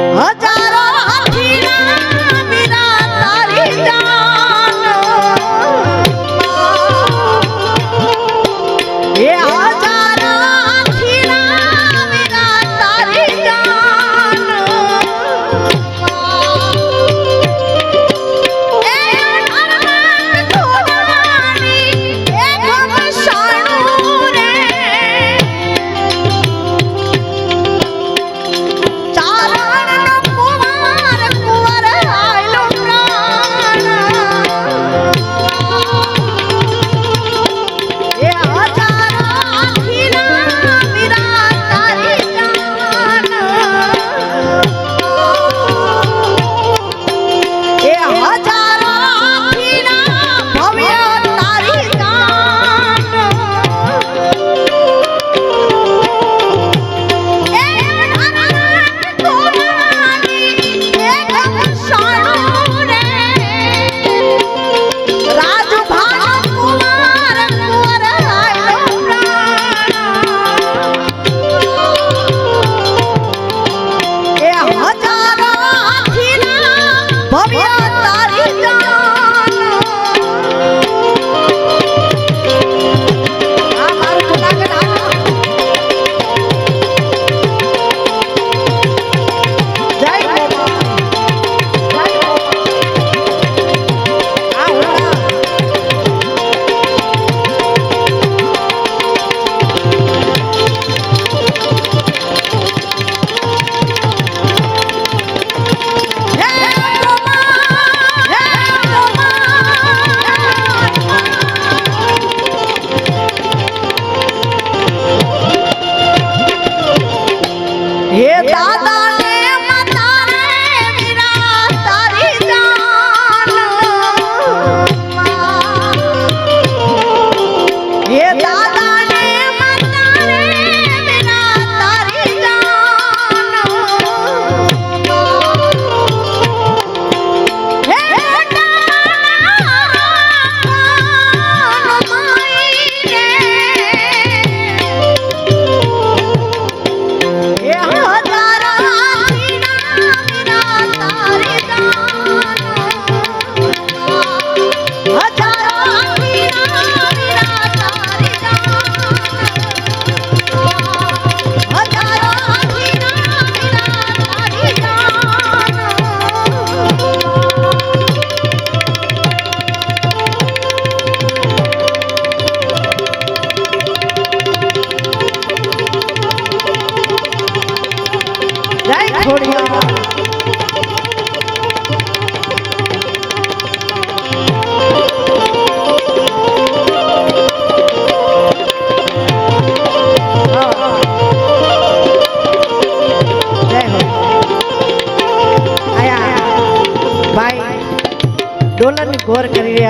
હજારો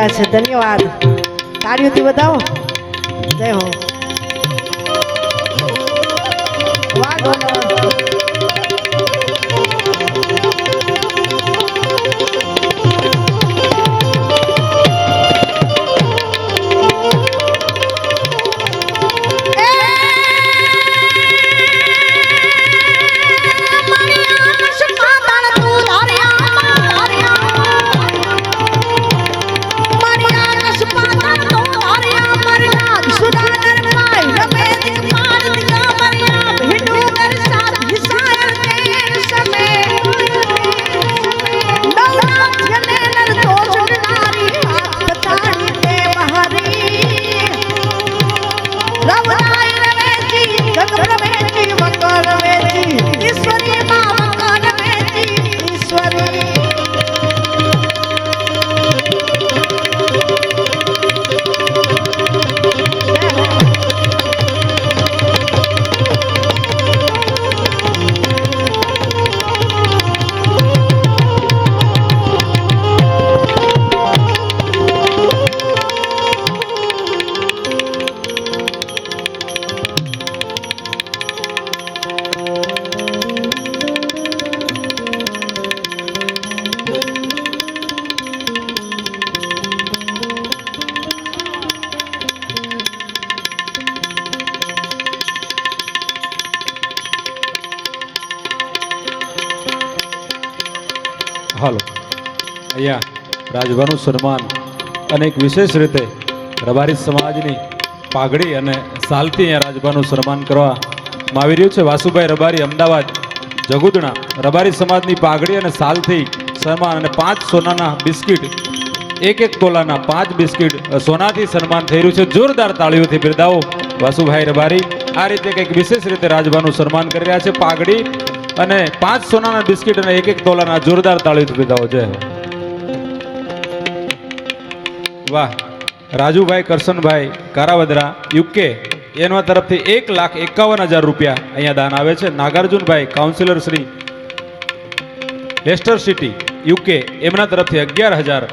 રહ્યા છે. ધન્યવાદ. તાળીઓથી બતાવો અહીંયા રાજભાનું સન્માન અને એક વિશેષ રીતે રબારી સમાજની પાઘડી અને સાલથી અહીંયા રાજભાનું સન્માન કરવામાં આવી રહ્યું છે. વાસુભાઈ રબારી, અમદાવાદ, જગુદણા. રબારી સમાજની પાઘડી અને સાલથી સન્માન અને પાંચ સોનાના બિસ્કિટ, એક એક તોલાના પાંચ બિસ્કિટ સોનાથી સન્માન થઈ રહ્યું છે. જોરદાર તાળીઓથી બિરદાવો વાસુભાઈ રબારી. આ રીતે કંઈક વિશેષ રીતે રાજભાનું સન્માન કરી રહ્યા છે. પાઘડી અને પાંચ સોનાના બિસ્કિટ અને એક એક તોલાના જોરદાર તાળીઓથી બિરદાવો. જય વાહ. રાજુભાઈ કરશનભાઈ કારાવદરા, યુકે, એના તરફથી એક લાખ એકાવન હજાર રૂપિયા અહીંયા દાન આવે છે. Nagarjunbhai councillor Shri Leicester city UK, એમના તરફથી અગિયાર હજાર.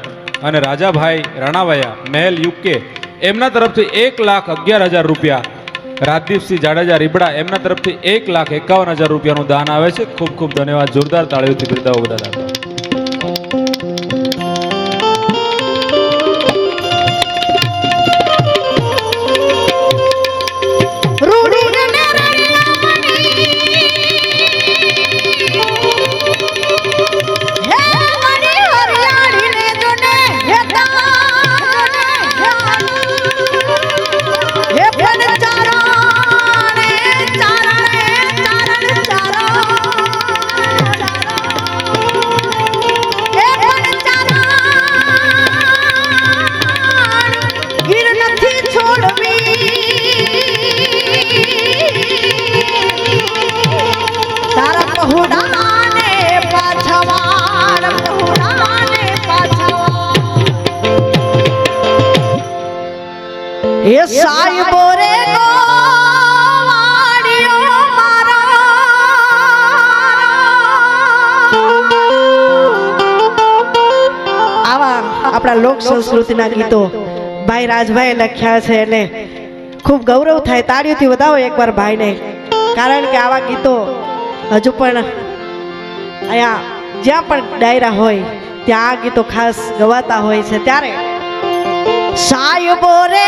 અને રાજાભાઈ રાણાવાયા, મહેલ, યુકે, એમના તરફથી એક લાખ અગિયાર હજાર રૂપિયા. રાજદીપસિંહ જાડેજા, રીબડા, એમના તરફથી એક લાખ એકાવન હજાર રૂપિયાનું દાન આવે છે. ખૂબ ખૂબ ધન્યવાદ. જોરદાર તાળીઓથી બિરદાવો બધા દાતા સંસ્કૃતિના ગીતો ભાઈ રાજભાઈ લખ્યા છે એટલે ખૂબ ગૌરવ થાય, તાળીઓથી વધાવો એકવાર ભાઈને. કારણ કે આવા ગીતો હજુ પણ અહીંયા જ્યાં પણ ડાયરા હોય, ત્યાં આ ગીતો ખાસ ગવાતા હોય છે. ત્યારે સાહેબો રે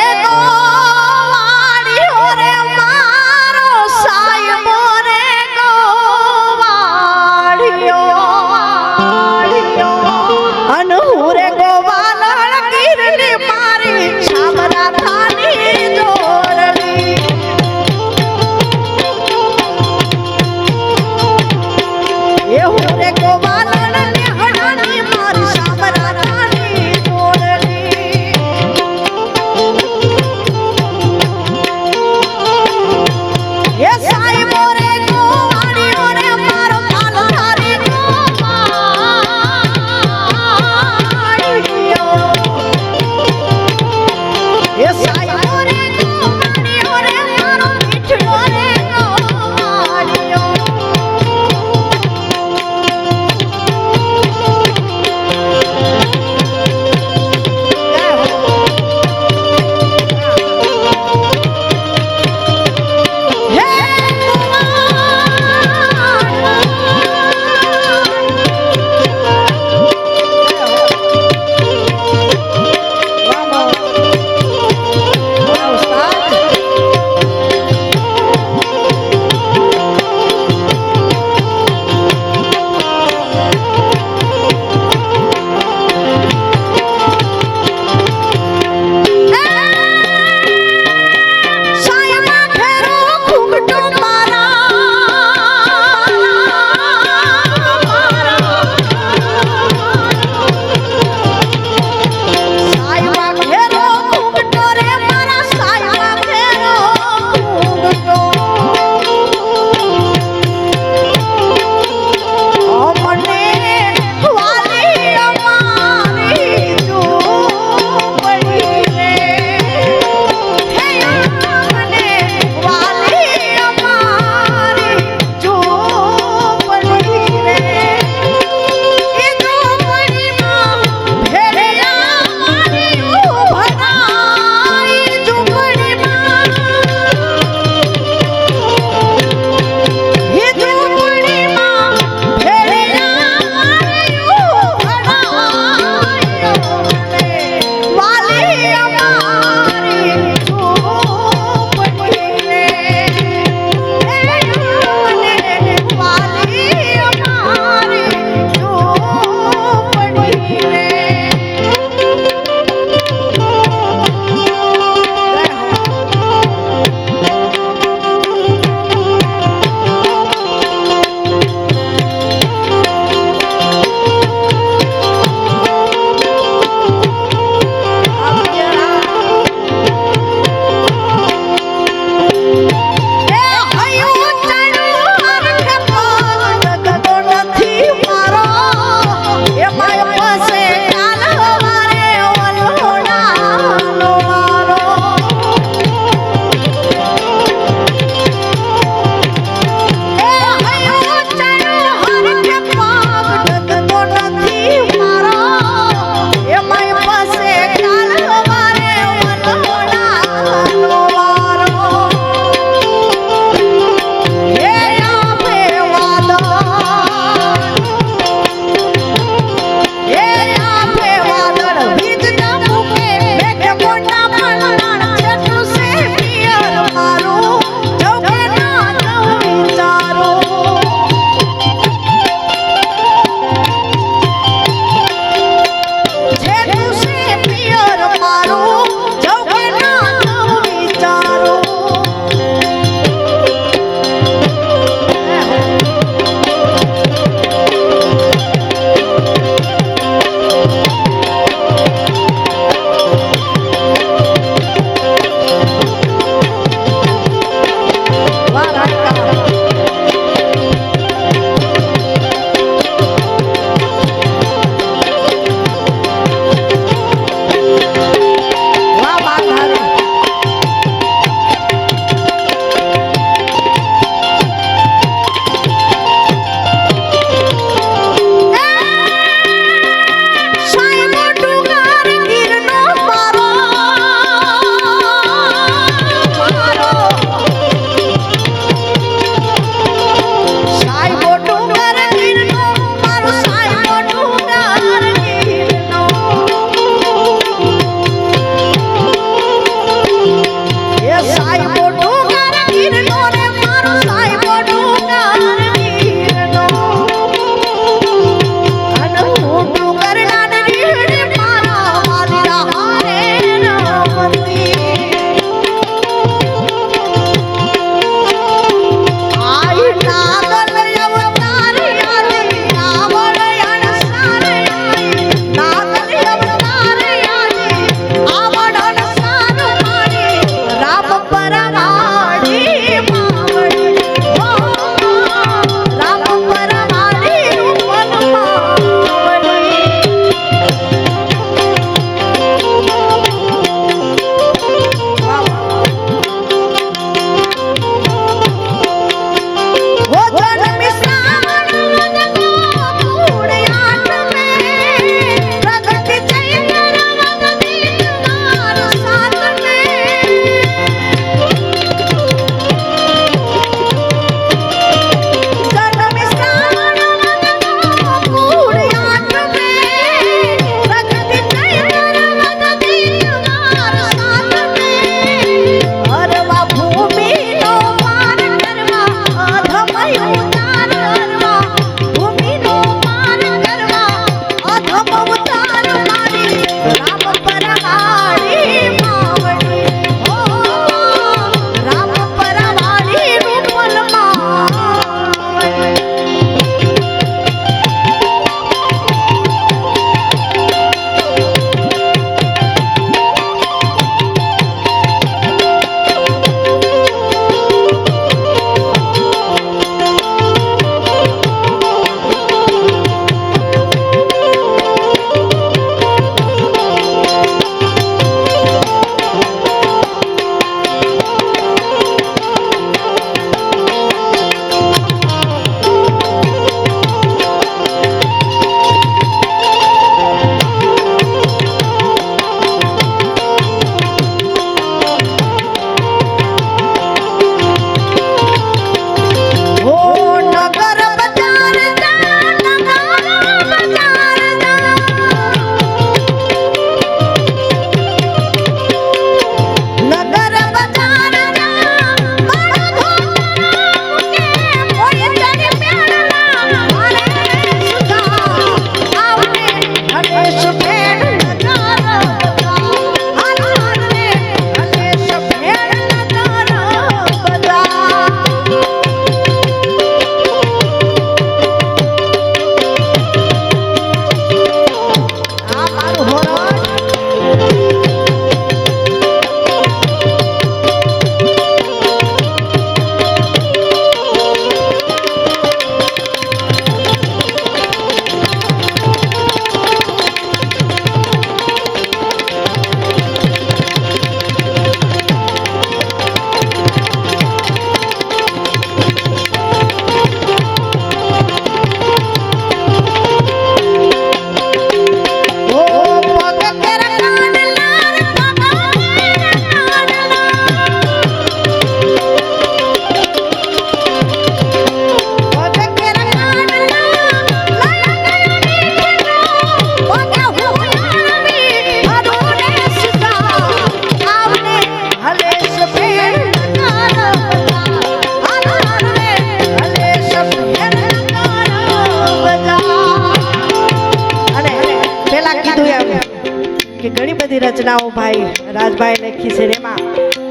રાજભાઈ લખી છે એમાં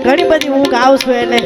ઘણી બધી હું ગાઉં છું એટલે